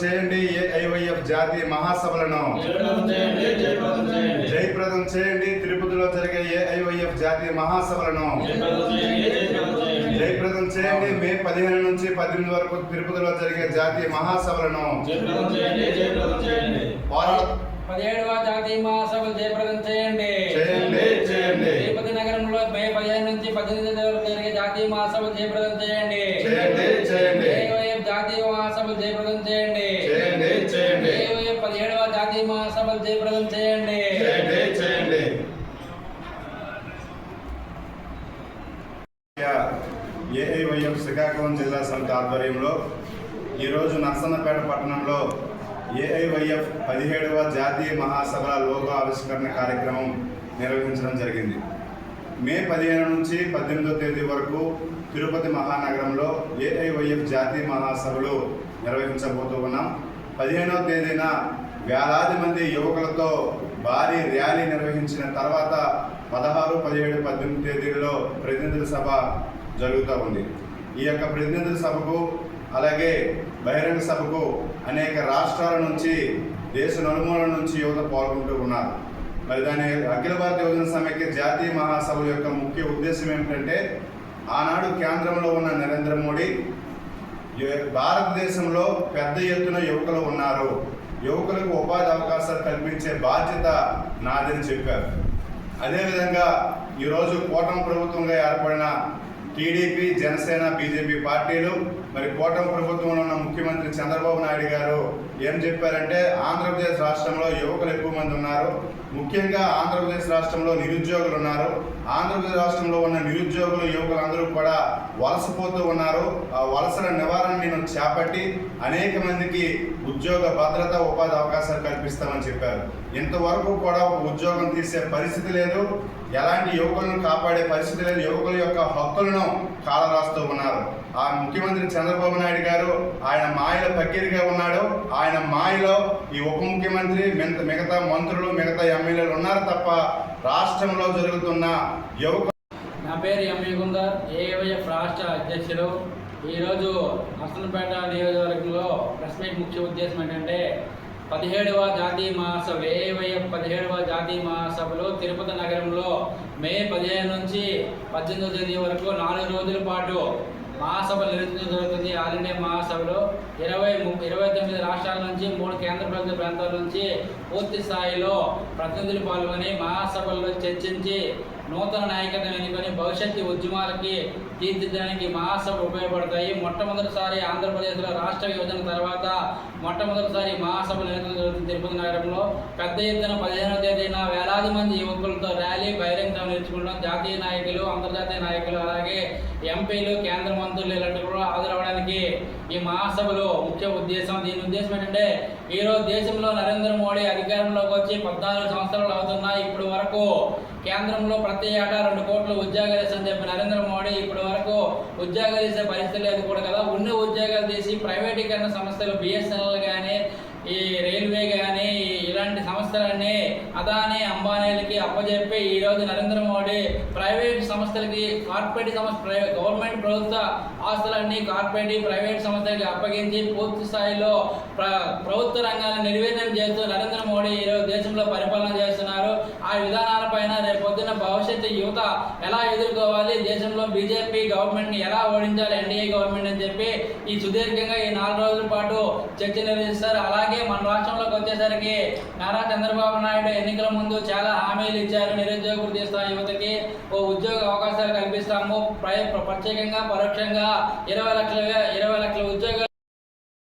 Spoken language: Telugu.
చేయండి ఏఐవైఎఫ్ జాతీయ మహాసభలను. జయప్రదం చేయండి జయప్రదం చేయండి. జయప్రదం చేయండి తిరుపతిలో జరిగే ఏఐవైఎఫ్ జాతీయ మహాసభలను. జయప్రదం చేయండి జయప్రదం జయప్రదం మే పదిహేను నుంచి పద్దెనిమిది వరకు తిరుపతిలో జరిగే జాతీయ మహాసభలను. జయప్రదం జయప్రదం పదిహేడవ జాతీయ మహాసభలు జయప్రదం చేయండి. చేయండి చేయండి. తిరుపతి నగరంలో మే పదిహేను నుంచి పద్దెనిమిది వరకు జరిగే జాతీయ మహాసభలు జయప్రదం చేయండి. చేయండి జాతీయ మహాసభలు జయప్రదం చేయండి చేయండి చేయండి ఏవైఎఫ్ పదిహేడవ జాతీయ మహాసభలు జయప్రదం చేయండి చేయండి చేయండి ఏఐవైఎఫ్ శ్రీకాకుళం జిల్లా సమితి ఆధ్వర్యంలో ఈరోజు నర్సన్నపేట పట్టణంలో ఏఐవైఎఫ్ పదిహేడవ జాతీయ మహాసభల లోగో ఆవిష్కరణ కార్యక్రమం నిర్వహించడం జరిగింది. మే పదిహేను నుంచి పద్దెనిమిదో తేదీ వరకు తిరుపతి మహానగరంలో ఏఐవైఎఫ్ జాతీయ మహాసభలు నిర్వహించబోతూ ఉన్నాం. పదిహేనవ తేదీన వేలాది మంది యువకులతో భారీ ర్యాలీ నిర్వహించిన తర్వాత పదహారు పదిహేడు పద్దెనిమిది తేదీలలో ప్రతినిధుల సభ జరుగుతూ ఉంది. ఈ యొక్క ప్రతినిధుల సభకు అలాగే బహిరంగ సభకు అనేక రాష్ట్రాల నుంచి దేశ నలుమూల నుంచి యువత పాల్గొంటూ ఉన్నారు. మరి దాని అఖిల భారత యువజన సమైక్య జాతీయ మహాసభ యొక్క ముఖ్య ఉద్దేశం ఏమిటంటే ఆనాడు కేంద్రంలో ఉన్న నరేంద్ర మోడీ భారతదేశంలో పెద్ద ఎత్తున యువకులు ఉన్నారు. యువకులకు ఉపాధి అవకాశాలు కల్పించే బాధ్యత నాదని చెప్పారు. అదేవిధంగా ఈరోజు కూటమి ప్రభుత్వంగా ఏర్పడిన టీడీపీ జనసేన బీజేపీ పార్టీలు మరి కూటమి ప్రభుత్వంలో ఉన్న ముఖ్యమంత్రి చంద్రబాబు నాయుడు గారు ఏం చెప్పారంటే ఆంధ్రప్రదేశ్ రాష్ట్రంలో యువకులు ఎక్కువ మంది ఉన్నారు. ముఖ్యంగా ఆంధ్రప్రదేశ్ రాష్ట్రంలో నిరుద్యోగులు ఉన్నారు. ఆంధ్రప్రదేశ్ రాష్ట్రంలో ఉన్న నిరుద్యోగులు యువకులందరూ కూడా వలసపోతూ ఉన్నారు. ఆ వలసల నివారణ నేను చేపట్టి అనేక మందికి ఉద్యోగ భద్రత ఉపాధి అవకాశాలు కల్పిస్తామని చెప్పారు. ఇంతవరకు కూడా ఒక ఉద్యోగం తీసే పరిస్థితి లేదు. ఎలాంటి యువకులను కాపాడే పరిస్థితి లేదు. యువకుల యొక్క హక్కులను కాలరాస్తూ ఉన్నారు ఆ ముఖ్యమంత్రి చంద్రబాబు నాయుడు గారు ఆయన మాయలో పక్కిరిగా ఉన్నాడు. ఆయన మాయలో ఈ ఉప ముఖ్యమంత్రి మిగతా మిగతా మంత్రులు మిగతా ఎమ్మెల్యేలు ఉన్నారు తప్ప రాష్ట్రంలో జరుగుతున్న యువక నా పేరు ఎంఏ గుందర్ ఏవైఎఫ్ రాష్ట్ర అధ్యక్షులు ఈరోజు నర్సనపేట నియోజకవర్గంలో ప్రెస్ మీట్ ముఖ్య ఉద్దేశం ఏంటంటే పదిహేడవ జాతీయ మహాసభ ఏవైఎఫ్ పదిహేడవ జాతీయ మహాసభలు తిరుపతి నగరంలో మే పదిహేను నుంచి పద్దెనిమిదో తేదీ వరకు నాలుగు రోజుల పాటు మహాసభ నిర్వహించడం జరుగుతుంది. ఆల్ ఇండియా మహాసభలో ఇరవై ము- ఇరవై తొమ్మిది రాష్ట్రాల నుంచి మూడు కేంద్ర ప్రభుత్వ ప్రాంతాల నుంచి పూర్తి స్థాయిలో ప్రతినిధులు పాల్గొని మహాసభల్లో చర్చించి నూతన నాయకత్వం ఎన్నుకొని భవిష్యత్తు ఉద్యమాలకి తీర్చిదిద్దడానికి మహాసభ ఉపయోగపడతాయి. మొట్టమొదటిసారి ఆంధ్రప్రదేశ్లో రాష్ట్ర విభజన తర్వాత మొట్టమొదటిసారి మహాసభ నిర్వహించడం తిరుపతి నగరంలో పెద్ద ఎత్తున పదిహేనవ తేదీన వేలాది మంది యువకులతో ర్యాలీ బహిరంగ సభ నేర్చుకుంటాం జాతీయ నాయకులు అంతర్జాతీయ నాయకులు అలాగే ఎంపీలు కేంద్ర మంత్రులు ఇలాంటి కూడా హాజరవడానికి ఈ మహాసభలో ముఖ్య ఉద్దేశం. దీని ఉద్దేశం ఏంటంటే ఈరోజు దేశంలో నరేంద్ర మోడీ అధికారంలోకి వచ్చి పద్నాలుగు సంవత్సరాలు అవుతున్నాయి. ఇప్పుడు వరకు కేంద్రంలో ప్రతి ఏటా రెండు కోట్ల ఉద్యోగాలు ఇస్తామని చెప్పి నరేంద్ర మోడీ ఇప్పటి వరకు ఉద్యోగాలు ఇచ్చే పరిస్థితి లేదు కూడా కదా. ఉన్న ఉద్యోగాలు ప్రైవేటీకరణ సంస్థలు బిఎస్ఎన్ఎల్ కానీ ఈ రైల్వే కానీ ఇలాంటి సంస్థలన్నీ అదానీ అంబానీలకి అప్పజెప్పి ఈరోజు నరేంద్ర మోడీ ప్రైవేట్ సంస్థలకి కార్పొరేట్ సంస్థ గవర్నమెంట్ ప్రభుత్వ ఆస్తులన్నీ కార్పొరేట్ ప్రైవేట్ సంస్థలకి అప్పగించి పూర్తి స్థాయిలో ప్ర ప్రభుత్వ రంగాన్ని నిర్వీర్యం చేస్తూ నరేంద్ర మోడీ ఈరోజు దేశంలో పరిపాలన చేస్తున్నారు. ఆ విధానాలు భవిష్యత్తు యువత ఎలా ఎదుర్కోవాలి? దేశంలో బీజేపీ గవర్నమెంట్ని ఎలా ఓడించాలి? ఎన్డీఏ గవర్నమెంట్ అని చెప్పి ఈ సుదీర్ఘంగా ఈ నాలుగు రోజుల పాటు చర్చ నిర్వహిస్తారు. అలాగే మన రాష్ట్రంలోకి వచ్చేసరికి నారా చంద్రబాబు నాయుడు ఎన్నికల ముందు చాలా హామీలు ఇచ్చారు. నిరుద్యోగ వృద్ధి యువతకి ఓ ఉద్యోగ అవకాశాలు కల్పిస్తాము. ప్రత్యేకంగా పరోక్షంగా ఇరవై లక్షల ఇరవై లక్షల ఉద్యోగాలు